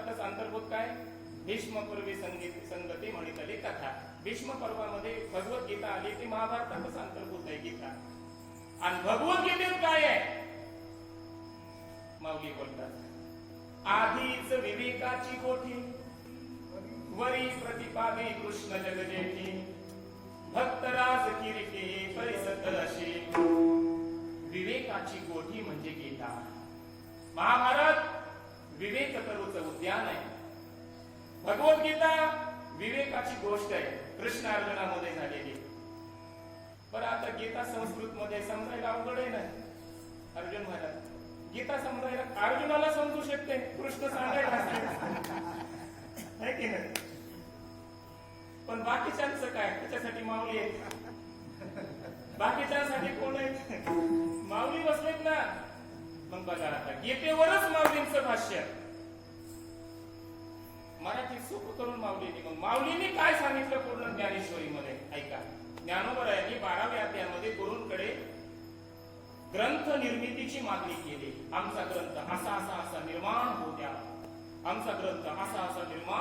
महाभारतातच अंतर्भूत काय? भीष्मपूर्वी संगीत संगती म्हणितली कथा. भीष्म पर्वामध्ये गीता आली ती महाभारतातच अंतर्भूत आहे गीता. आणि भगवत गीतेत काय आहे? माऊली बोलतात. आधीच विवेकाची कोठी वरी प्रतिपादे कृष्ण जगजेठी. भक्तराज किरीटे परिसत अशी. विवेकाची कोठी म्हणजे गीता. महाभारत विवेक करूच उद्यान आहे. भगवद्गीता विवेकाची गोष्ट आहे. कृष्ण अर्जुनामध्ये झालेली. पण आता गीता संस्कृत मध्ये समजायला अवघड आहे नाही अर्जुन महाराज गीता समजायला अर्जुनाला समजू शकते. कृष्ण सांगायला की नाही? पण बाकीच्यांचं काय? त्याच्यासाठी माऊली आहे बाकीच्यांसाठी कोण आहे माऊली बसलेत ना? मग बघा आता गीतेवरच माऊलींचं भाष्य. मराठी सोपं करून माऊलीने मग माऊलीने काय सांगितलं पूर्ण ज्ञानेश्वरीमध्ये? ऐका. ज्ञानोबरायांनी बाराव्या अध्यायामध्ये गुरूंकडे ग्रंथ निर्मितीची मागणी केली. आमचा ग्रंथ असा असा असा निर्माण होत्या आमचा ग्रंथ असा असा निर्माण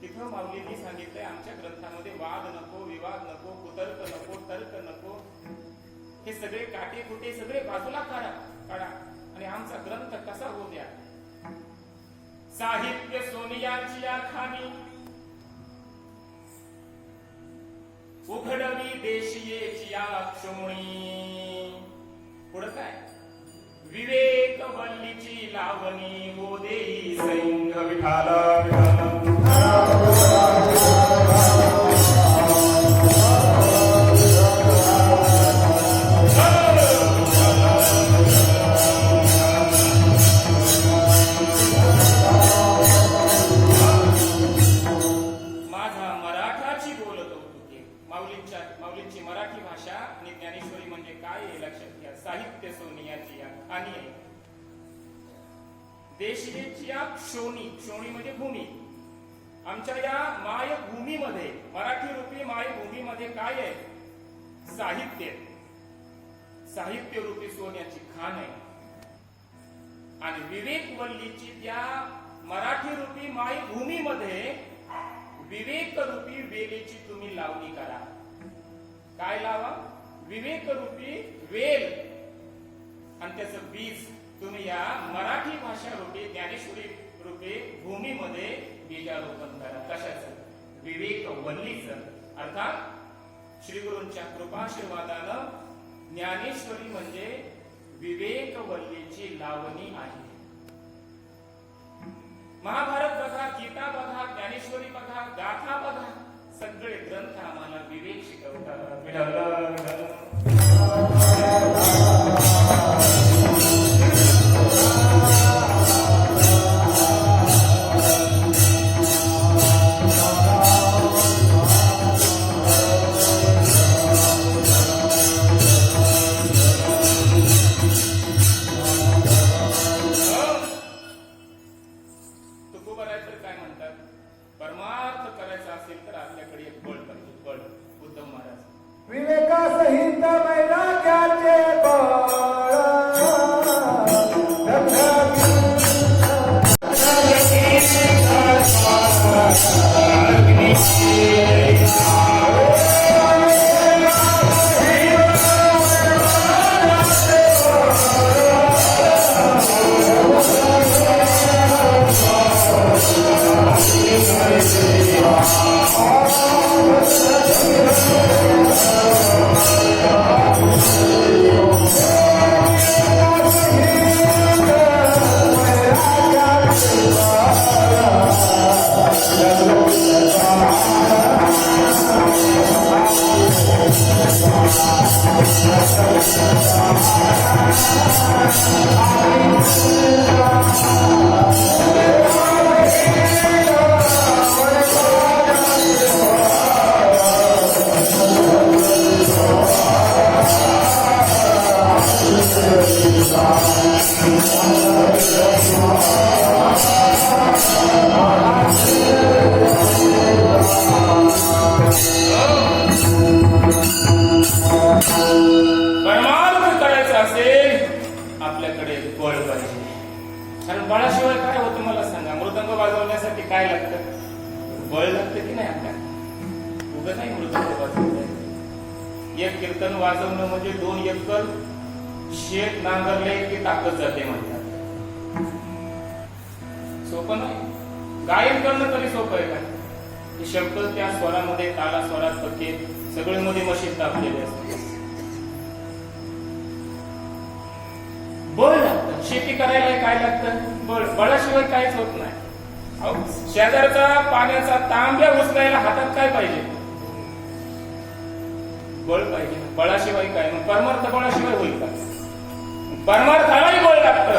तिथं माऊलींनी सांगितलंय आमच्या ग्रंथामध्ये वाद नको विवाद नको कुतर्क नको तर्क नको. हे सगळे काटे कुटे सगळे बाजूला काढा काढा. आणि आमचा ग्रंथ कसा होऊ द्या? साहित्य सोनियाची या खाणी उघडवी देशीयेची या क्षोणी पुढं काय? विवेक वल्लीची लावणी. हो देई सैंग विठाला विठाला. काय हे लक्षात घ्या. साहित्य सोनियाची आणि आहे. या क्षोणी क्षोणी म्हणजे भूमी. आमच्या या मायभूमीमध्ये मराठी रूपी मायभूमीमध्ये काय आहे? साहित्य. साहित्य रूपी सोन्याची खाण आहे. आणि विवेक वल्लीची त्या मराठी रूपी मायभूमीमध्ये विवेक रूपी वेलीची तुम्ही लावणी करा. काय लावा? विवेक रूपी वेल. आणि त्याचं बीज तुम्ही या मराठी भाषा रूपी ज्ञानेश्वरी रूपी भूमीमध्ये बीजारोपण करा. कशाचं? विवेक वल्लीचं अर्थात श्री गुरूंच्या कृपाशीर्वादानं ज्ञानेश्वरी म्हणजे विवेक वल्लीची लावणी आहे. महाभारत बघा गीता बघा ज्ञानेश्वरी बघा गाथा बघा. सगळे ग्रंथ आम्हाला विवेक शिकवतात. नाही आपल्याला उगं नाही मृदंग एक कीर्तन वाजवणं म्हणजे दोन एकर शेत नांगरले की ताकद जाते म्हणतात. सोपं नाही. गायन करणं तरी सोपं आहे का? हे शब्द त्या स्वरामध्ये ताला स्वरात पक्के सगळे मध्ये मशीन दाबलेले असते. बळ लागतं. शेती करायला काय लागतं? बळ बळाशिवाय काहीच होत नाही. शेजारचा पाण्याचा तांब्या उचलायला हातात काय पाहिजे? बळ पाहिजे. बळाशिवाय काय? मग परमार्थ बळाशिवाय होईल का? परमार्थालाही बळ लागत.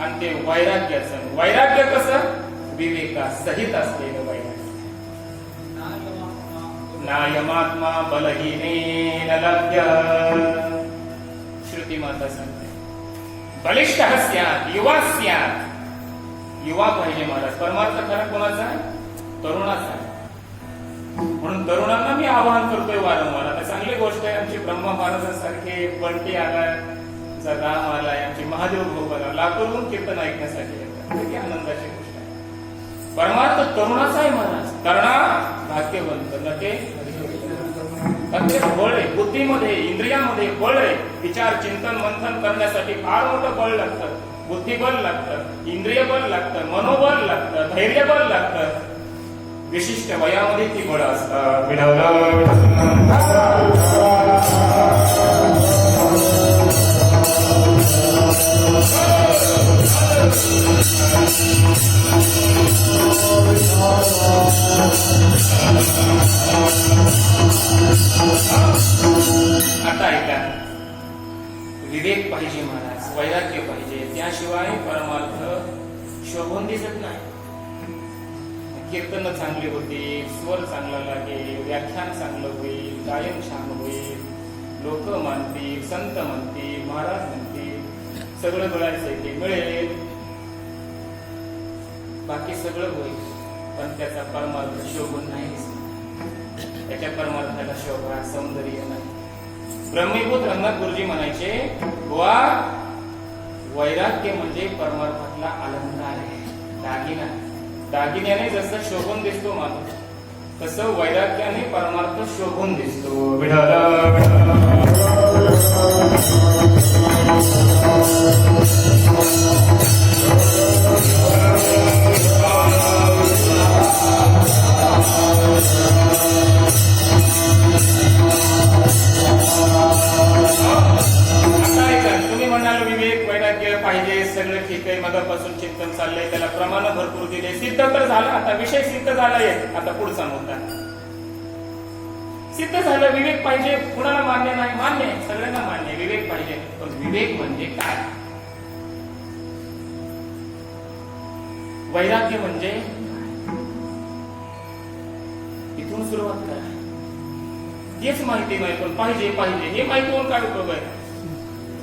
आणि ते वैराग्याचं. वैराग्य कसं? विवेका सहित असलेलं वैराग्य. नायमात्मा बलहीनेन लभ्य. श्रुती माता सांगते. बलिष्ठ स्यात युवा स्यात. युवा पाहिजे महाराज परमार्थ खरा कोणाचा आहे? तरुणाचा आहे. म्हणून तरुणांना मी आवाहन करतोय वारंवार. आता चांगली गोष्ट आहे आमची ब्रह्मा महाराजांसारखे बंटी आलाय आमचा राम आलाय आमची महादेव गोपाला आला कीर्तन ऐकण्यासाठी येतात. आनंदाची गोष्ट आहे. परमार्थ तरुणाचा आहे महाराज. तरणा भाग्यवंत नटे ते बळ आहे बुद्धीमध्ये इंद्रियामध्ये बळ आहे विचार चिंतन मंथन करण्यासाठी फार मोठं बळ लागतं. बुद्धिबल लागतं इंद्रिय बल लागतं मनोबल लागतं धैर्य बल लागतं. विशिष्ट वयामध्ये ती बळ असतात. आता ऐका. विवेक पाहिजे महाराज. वैराग्य पाहिजे. त्याशिवाय परमार्थ शोभून दिसत नाही. कीर्तन चांगली होती स्वर चांगला लागेल व्याख्यान चांगलं होईल गायन छान होईल. लोक मानतील संत म्हणतील महाराज म्हणतील सगळं मिळायचं ते मिळेल. बाकी सगळं होईल पण त्याचा परमार्थ शोभून नाही त्याच्या परमार्थाला शोभा सौंदर्य नाही. ब्रह्मीभूत रंगात गुरुजी म्हणायचे वा वैराग्य म्हणजे परमार्थातला आनंद आहे. दागिना. दागिन्याने जसं शोभून दिसतो माणूस तसं वैराग्याने परमार्थ शोभून दिसतो. विढळ विवेक पाहिजे कुणाला मान्य नाही? मान्य आहे, सगळ्यांना मान्य विवेक पाहिजे. पण विवेक म्हणजे काय? वैराग्य म्हणजे इथून सुरुवात करा. हेच माहिती नाही पण पाहिजे पाहिजे. हे माहिती होऊन काय उपयोग आहे?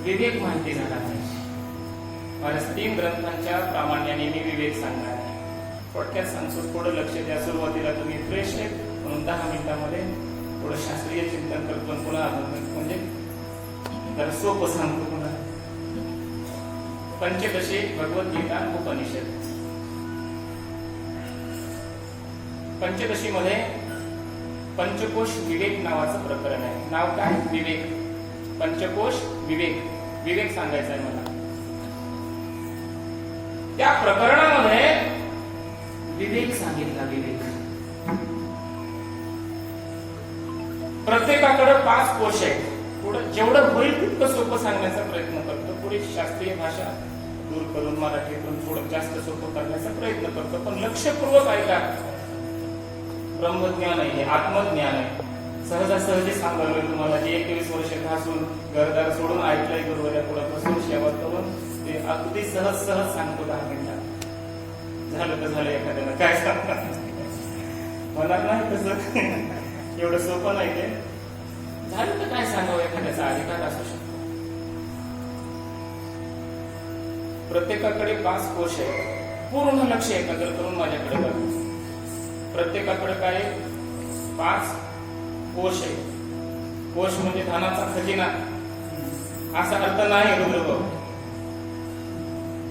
विवेक माहिती झाला पाहिजे. मला तीन ग्रंथांच्या प्रामाण्याने मी विवेक सांगणार आहे. थोडक्यात सांगतो थोडं लक्ष द्या. सुरुवातीला तुम्ही फ्रेश आहे म्हणून दहा मिनिटांमध्ये थोडं शास्त्रीय चिंतन करतो पुन्हा म्हणजे जरा सोपं सांगतो पुन्हा. पंचदशी भगवद्गीता उपनिषद. पंचदशीमध्ये पंचकोश विवेक नावाचं प्रकरण आहे. नाव काय? विवेक. पंचकोश विवेक. विवेक सांगायचा आहे मला. त्या प्रकरणामध्ये विवेक सांगितला विवेक. प्रत्येकाकडे पाच कोश आहेत. पुढं जेवढं होईल तितकं सोपं सांगण्याचा प्रयत्न करतो. पुढे शास्त्रीय भाषा दूर करून मराठीतून थोडं जास्त सोपं करण्याचा प्रयत्न करतो. पण लक्षपूर्वक ऐका. ब्रह्मज्ञान आहे हे आत्मज्ञान आहे. सहजासहजी सांगावे तुम्हाला जे एकवीस वर्ष घासून घरदार सोडून ऐकलंय गुरुवाऱ्या पुढे बसून सेवा करून ते अगदी सहज सहज सांगतो दहा मिनिटात झालं तर झालं एखाद्याला. काय सांगतात होणार नाही तसं. एवढं सोपं नाही ते झालं तर काय सांगावं? एखाद्याचा अधिकार असू शकतो. प्रत्येकाकडे पाच कोश आहे पूर्ण लक्ष एकाग्र करून माझ्याकडे बघा. प्रत्येकाकडे काय पाच कोश आहे कोश म्हणजे धनाचा खजिना. असा अर्थ नाही रुद्रभाऊ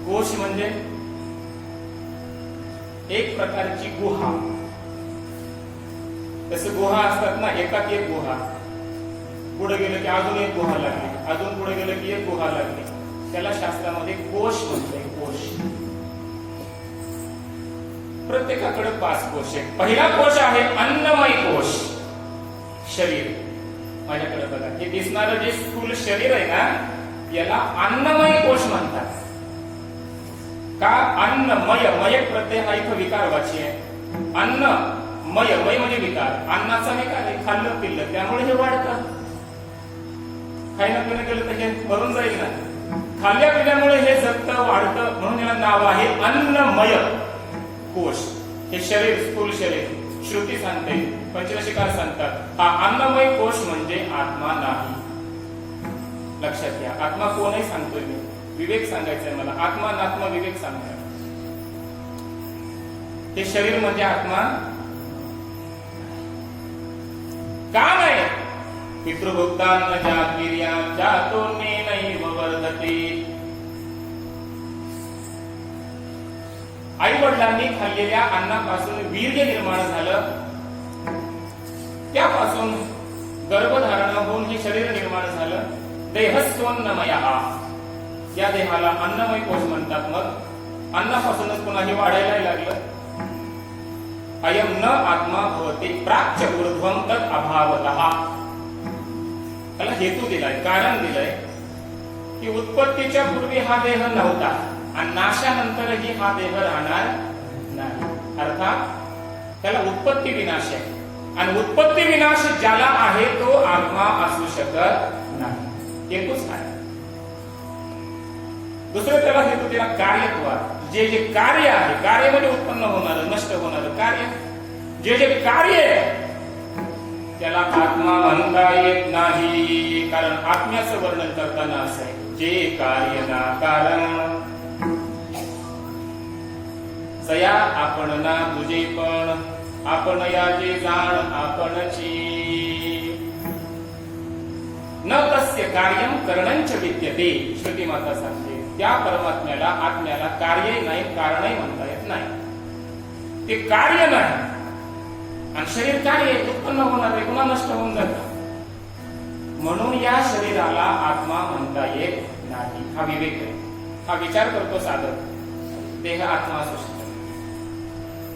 कोश म्हणजे एक प्रकारची गुहा. तसं गुहा असतात ना एकात एक गुहा. पुढे गेलं की अजून एक गुहा लागली. अजून पुढे गेलं की एक गुहा लागली. त्याला शास्त्रामध्ये कोश म्हणतोय कोश. प्रत्येकाकडे पाच कोश आहे पहिला कोश आहे अन्नमय कोश. शरीर. माझ्याकडे बघा हे दिसणारं जे स्थूल शरीर आहे ना याला अन्नमय कोश म्हणतात. का? अन्नमय. मय प्रत्यय हा इथं विकारवाची आहे. अन्न मय मय म्हणजे विकार. अन्नाचा विकार आहे खाल्लं पिल्लं. त्यामुळे हे वाढतं. खायला पिणं केलं तर हे भरून जाईल ना. खाल्ल्या पिल्यामुळे हे जगतं वाढतं म्हणून याला नाव आहे अन्नमय. कोश. हे शरीर स्थूल शरीर. श्रुती सांगते पंचरशिकार सांगतात. हा अन्नमय कोश म्हणजे आत्मा नाही. लक्षात घ्या. आत्मा कोणही सांगतोय मी. विवेक सांगायचा मला. आत्मा नात्मा विवेक सांगतोय हे शरीर म्हणजे आत्मा का नाही पितृभुक्तान्न जातीर्या जातो नैव वर्धते। आई वडिलांनी खाल्लेल्या अन्नापासून वीर्य निर्माण झालं. त्यापासून गर्भधारण होऊन हे शरीर निर्माण झालं. देहस्वन्नमय या देहाला अन्नमय कोश म्हणतात मग. अन्नापासूनच पुन्हा हे वाढायला लागलं. अयम न आत्मा भवते प्राच्य ऊर्ध्वम तत् अभावत। त्याला हेतू दिलाय कारण दिलंय की उत्पत्तीच्या पूर्वी हा देह नव्हता आणि नाशानंतरही हा देह राहणार नाही. अर्थात त्याला उत्पत्ती विनाश आहे. आणि उत्पत्ती विनाश ज्याला आहे तो आत्मा असू शकत नाही. हेतूच आहे. दुसरं त्याला हेतू दिला कार्यत्वात. जे जे कार्य आहे कार्य म्हणजे उत्पन्न होणार नष्ट होणार कार्य जे जे कार्य आहे त्याला आत्मा म्हणता येत नाही. कारण आत्म्याचं वर्णन करताना असं आहे जे कार्य ना कारण. सया आपण ना तुझे पण आपण याचे जाण आपणची. न तस्य कार्यम करणंच विद्यते श्रुती माता सांगते. त्या परमात्म्याला आत्म्याला कार्यही नाही कारणही म्हणता येत नाही. ते कार्य नाही. आणि शरीर कार्य आहे, उत्पन्न होणार आहे पुन्हा नष्ट होऊन जात. म्हणून या शरीराला आत्मा म्हणता येत नाही. हा विवेक आहे. हा विचार करतो साधक. देह आत्मा असू शकतो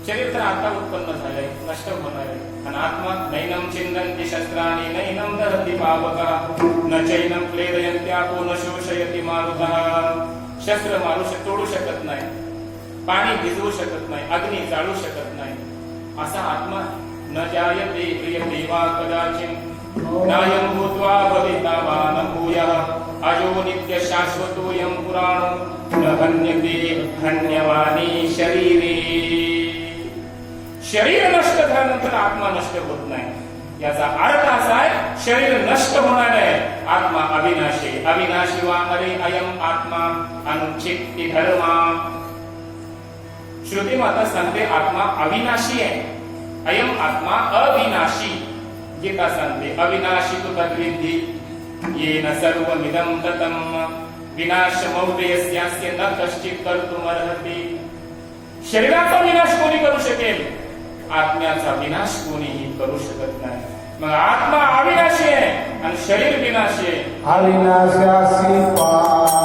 चरित्र आता उत्पन्न झालंय नष्ट होणार आहे. आणि आत्मा नैनम चिंदंती शस्त्राणी नैनम दहती पावका न चैनम क्लेदयंत्यापो न शोषयती मारुता शस्त्र मारू शक तोडू शकत नाही पाणी भिजवू शकत नाही अग्नी जाळू शकत नाही. असा आत्मा न जायते क्रियते वा कदाचित. नायं भूत्वा भविता वा न भूयः. अजो नित्य शाश्वतोऽयं पुराणो। न हन्यते हन्यवानी शरीरे। शरीर नष्ट झाल्यानंतर आत्मा नष्ट होत नाही. याचा अर्थ असा आहे शरीर नष्ट होणार आहे. आत्मा अविनाशी अविनाशी वा अरे अयम आत्मा अनुचित्ती धर्मा. श्रुती माता सांगते आत्मा अविनाशी आहे. अयम आत्मा अविनाशी. गीता सांगते अविनाशी तु तद्विद्धी येन सर्वमिदं गतम. विनाश मौल्यस्यास्य न कश्चित कर्तुमर्हति. शरीराचा विनाश कोणी करू शकेल? आत्म्याचा विनाश कोणीही करू शकत नाही. मग आत्मा अविनाशी आहे आणि शरीर विनाशी आहे. अविनाशासी पा